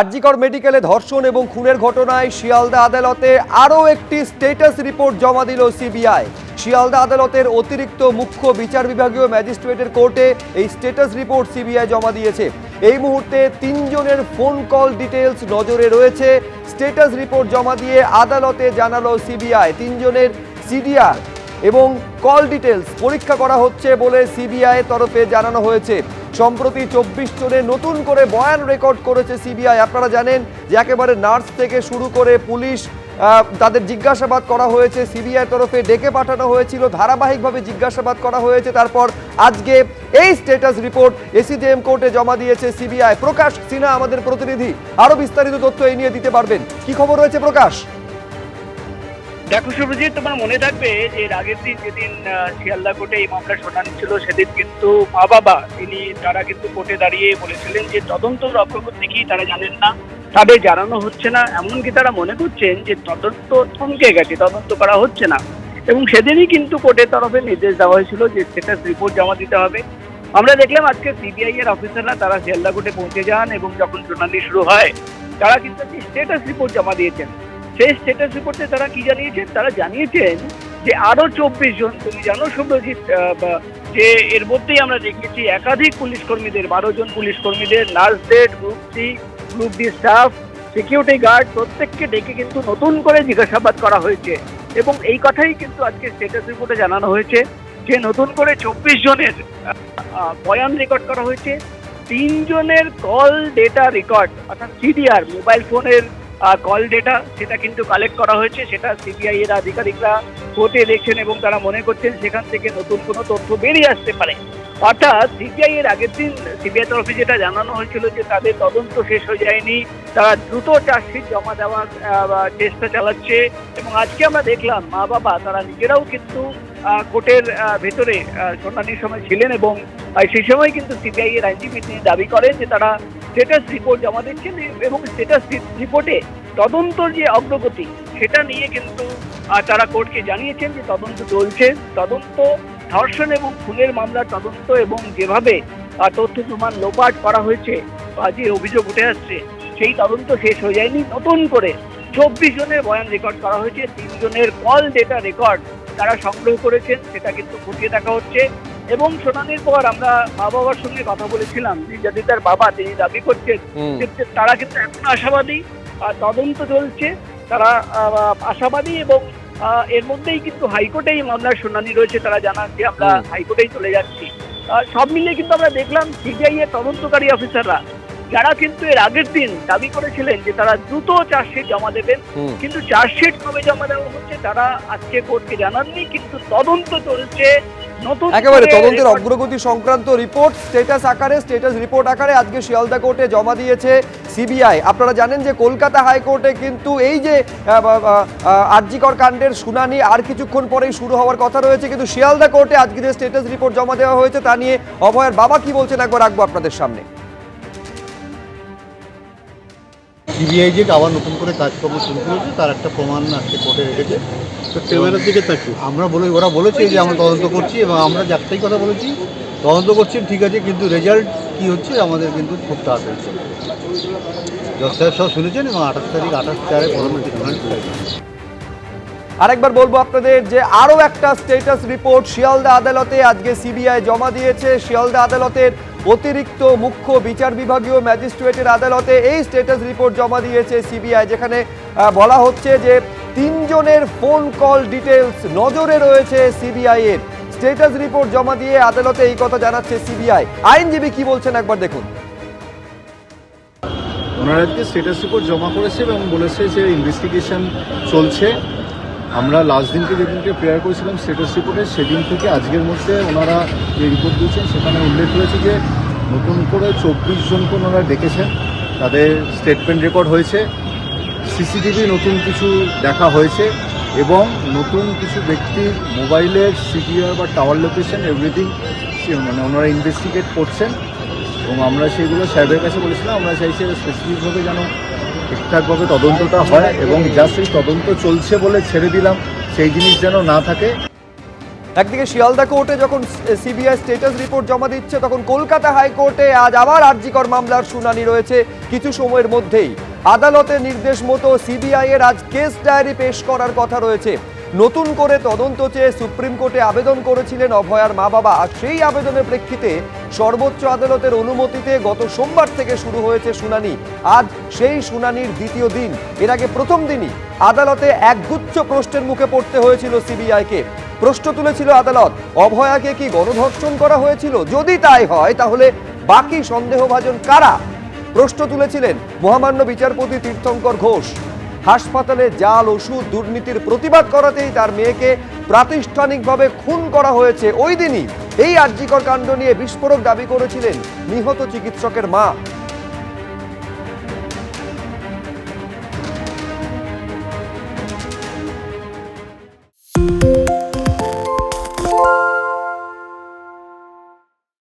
আরজিকর মেডিকেলে ধর্ষণ এবং খুনের ঘটনায় শিয়ালদা আদালতে আরও একটি স্টেটাস রিপোর্ট জমা দিল সিবিআই। শিয়ালদা আদালতের অতিরিক্ত মুখ্য বিচার বিভাগীয় ম্যাজিস্ট্রেটের কোর্টে এই স্টেটাস রিপোর্ট সিবিআই জমা দিয়েছে। এই মুহূর্তে তিনজনের ফোন কল ডিটেলস নজরে রয়েছে। স্টেটাস রিপোর্ট জমা দিয়ে আদালতে জানালো সিবিআই। তিনজনের সিডিআর এবং কল ডিটেলস পরীক্ষা করা হচ্ছে বলে সিবিআই তরফে জানানো হয়েছে। সম্প্রতি চব্বিশ জনের নতুন করে বয়ান রেকর্ড করেছে সিবিআই। আপনারা জানেন যে একেবারে নার্স থেকে শুরু করে পুলিশ তাদের জিজ্ঞাসাবাদ করা হয়েছে সিবিআই তরফে ডেকে পাঠানো হয়েছিল, ধারাবাহিকভাবে জিজ্ঞাসাবাদ করা হয়েছে। তারপর আজকে এই স্ট্যাটাস রিপোর্ট এসিডিএম কোর্টে জমা দিয়েছে সিবিআই। প্রকাশ সিনহা, আমাদের প্রতিনিধি আরও বিস্তারিত তথ্য এই নিয়ে দিতে পারবেন। কি খবর রয়েছে প্রকাশ? দেখো সুরজিৎ তোমার মনে থাকবে যে আগের দিন যেদিন শিয়ালদা কোর্টে এই মামলা শুনানি ছিল, সেদিন কিন্তু মা বাবা, তিনি, তারা কিন্তু কোর্টে দাঁড়িয়ে বলেছিলেন যে তদন্ত অগ্রগতি কি, তারা জানেন না। তাদের জানানো হচ্ছে না, এমনকি তারা মনে করছেন যে তদন্ত থমকে গেছে, তদন্ত করা হচ্ছে না। এবং সেদিনই কিন্তু কোর্টের তরফে নির্দেশ দেওয়া হয়েছিল যে স্টেটাস রিপোর্ট জমা দিতে হবে। আমরা দেখলাম আজকে সিবিআই এর অফিসাররা তারা শিয়ালদা কোর্টে পৌঁছে যান এবং যখন শুনানি শুরু হয়, তারা কিন্তু একটি স্ট্যাটাস রিপোর্ট জমা দিয়েছেন। সেই স্ট্যাটাস রিপোর্টে তারা কি জানিয়েছেন? তারা জানিয়েছেন যে আরও চব্বিশ জন, তুমি জানো শুভ্রজিৎ যে এর মধ্যেই আমরা দেখেছি একাধিক পুলিশ কর্মীদের, বারো জন পুলিশ কর্মীদের নার্সদের group C group D staff security guard প্রত্যেককে ডেকে কিন্তু নতুন করে জিজ্ঞাসাবাদ করা হয়েছে। এবং এই কথাই কিন্তু আজকে স্ট্যাটাস রিপোর্টে জানানো হয়েছে যে নতুন করে চব্বিশ জনের বয়ান রেকর্ড করা হয়েছে। তিনজনের কল ডেটা রেকর্ড অর্থাৎ সিডিআর মোবাইল ফোনের কল ডেটা সেটা কিন্তু কালেক্ট করা হয়েছে, সেটা সিবিআই এর আধিকারিকরা কোর্টে দেখছেন এবং তারা মনে করছেন সেখান থেকে নতুন কোনো তথ্য বেরিয়ে আসতে পারে। অর্থাৎ সিবিআই এর আগের দিন সিবিআই তরফে যেটা জানানো হয়েছিল যে তাদের তদন্ত শেষ হয়ে যায়নি, তারা দ্রুত চার্জশিট জমা দেওয়ার চেষ্টা চালাচ্ছে এবং আজকে আমরা দেখলাম মা বাবা, তারা নিজেরাও কিন্তু কোর্টের ভেতরে শুনানির সময় ছিলেন এবং সেই সময় কিন্তু সিবিআই এর আইনজীবী তিনি দাবি করেন যে তারা স্টেটাস রিপোর্ট জমা দিচ্ছেন এবং স্টেটাস রিপোর্টে তদন্তর যে অগ্রগতি, সেটা নিয়ে কিন্তু তারা কোর্টকে জানিয়েছেন যে তদন্ত চলছে। তদন্ত, ধর্ষণ এবং খুনের মামলার তদন্ত এবং যেভাবে তথ্য প্রমাণ লোপাট করা হয়েছে, বা যে অভিযোগ উঠে আসছে, সেই তদন্ত শেষ হয়ে যায়নি। নতুন করে চব্বিশ জনের বয়ান রেকর্ড করা হয়েছে। তিনজনের কল ডেটা রেকর্ড তারা সংগ্রহ করেছেন, সেটা কিন্তু খতিয়ে দেখা হচ্ছে। এবং শুনানির পর আমরা মা বাবার সঙ্গে কথা বলেছিলাম যে যদি তার বাবা তিনি দাবি করছেন তারা কিন্তু এখন আশাবাদী তদন্ত চলছে তারা আশাবাদী এবং এর মধ্যেই কিন্তু হাইকোর্টে এই মামলার শুনানি রয়েছে তারা জানান যে আমরা। হাইকোর্টেই চলে যাচ্ছি। সব মিলিয়ে কিন্তু আমরা দেখলাম সিবিআই এর তদন্তকারী অফিসাররা যারা কিন্তু এর আগের দিন দাবি করেছিলেন যে তারা দ্রুত চার্জশিট জমা দেবেন। কিন্তু চার্জশিট কবে জমা দেওয়া হচ্ছে তারা আজকে কোর্টকে জানাননি কিন্তু তদন্ত চলছে একেবারে তদন্তের অগ্রগতি সংক্রান্ত রিপোর্ট স্টেটাস আকারে স্টেটাস রিপোর্ট আকারে আজকে শিয়ালদা কোর্টে জমা দিয়েছে সিবিআই। আপনারা জানেন যে কলকাতা হাইকোর্টে কিন্তু এই যে আর্জিকর কাণ্ডের শুনানি আর কিছুক্ষণ পরেই শুরু হওয়ার কথা রয়েছে কিন্তু শিয়ালদা কোর্টে আজকে যে স্টেটাস রিপোর্ট জমা দেওয়া হয়েছে তা নিয়ে অভয়ের বাবা কি বলছেন একবার রাখব আপনাদের সামনে। সিবিআই যে আবার নতুন করে কাজকর্ম শুরু করেছে তার একটা প্রমাণ আজকে কোর্টে রেখেছে। ক্যামেরার দিকে তাকি আমরা বলে ওরা বলেছে যে আমরা তদন্ত করছি এবং আমরা যে একটাই কথা বলেছি। তদন্ত করছি ঠিক আছে কিন্তু রেজাল্ট কি হচ্ছে আমাদের কিন্তু খুব তাড়াতাড়ি জজ সাহেব সব শুনেছেন এবং আঠাশ তারিখ আঠাশ চারে পরবর্তী আরেকবার বলব আপনাদের যে আরও একটা স্টেটাস রিপোর্ট শিয়ালদা আদালতে আজকে সিবিআই জমা দিয়েছে। শিয়ালদা আদালতের অতিরিক্ত মুখ্য বিচার বিভাগীয় ম্যাজিস্ট্রেটের আদালতে এই স্টেটাস রিপোর্ট জমা দিয়েছে সিবিআই যেখানে বলা হচ্ছে যে তিনজনের ফোন কল ডিটেলস নজরে রয়েছে সিবিআই এর। স্টেটাস রিপোর্ট জমা দিয়ে আদালতে এই কথা জানাচ্ছে সিবিআই আইনজীবী কি বলছেন একবার দেখুন। ওনারা আজকে স্টেটাস রিপোর্ট জমা করেছে এবং বলেছে যে ইনভেস্টিগেশন চলছে। আমরা লাস্ট দিনকে যেদিনকে প্রেয়ার করেছিলাম স্টেটাস রিপোর্টে সেদিন থেকে আজকের মধ্যে ওনারা যে রিপোর্ট দিয়েছেন, সেখানে উল্লেখ হয়েছে যে নতুন করে চব্বিশ জনকে ওনারা ডেকেছেন। তাদের স্টেটমেন্ট রেকর্ড হয়েছে। সিসিটিভি নতুন কিছু দেখা হয়েছে এবং নতুন কিছু ব্যক্তির মোবাইলের সিডিআর বা টাওয়ার লোকেশন এভরিথিং মানে ওনারা ইনভেস্টিগেট করছেন। এবং আমরা সেগুলো সাহেবের কাছে বলেছিলাম, আমরা চাইছি স্পেসিফিকভাবে যেন ঠিকঠাকভাবে তদন্তটা হয় এবং যা সেই তদন্ত চলছে বলে ছেড়ে দিলাম, সেই জিনিস যেন না থাকে। একদিকে শিয়ালদা কোর্টে যখন সিবিআই স্টেটাস রিপোর্ট জমা দিচ্ছে, তখন কলকাতা হাইকোর্টে আজ আবার আরজিকর মামলার শুনানি রয়েছে কিছু সময়ের মধ্যেই। আদালতের নির্দেশ মতো সিবিআই এর আজ কেস ডায়েরি পেশ করার কথা রয়েছে। নতুন করে তদন্ত চেয়ে সুপ্রিম কোর্টে আবেদন করেছিলেন অভয়ার মা বাবা আর সেই আবেদনের প্রেক্ষিতে সর্বোচ্চ আদালতের অনুমতিতে গত সোমবার থেকে শুরু হয়েছে শুনানি। আজ সেই শুনানির দ্বিতীয় দিন। এর আগে প্রথম দিনই আদালতে একগুচ্ছ প্রশ্নের মুখে পড়তে হয়েছিল সিবিআইকে। প্রশ্ন তুলেছিল আদালত, অভয়াকে কি গণধর্ষণ করা হয়েছিল? যদি তাই হয়, তাহলে বাকি সন্দেহভাজন কারা? প্রশ্ন তুলেছিলেন মহামান্য বিচারপতি তীর্থঙ্কর ঘোষ। হাসপাতালে জাল, ওষুধ, দুর্নীতির প্রতিবাদ করাতেই তার মেয়েকে প্রাতিষ্ঠানিকভাবে খুন করা হয়েছে। ওই দিনই এই আর্যিকর কাণ্ড নিয়ে বিস্ফোরক দাবি করেছিলেন নিহত চিকিৎসকের মা।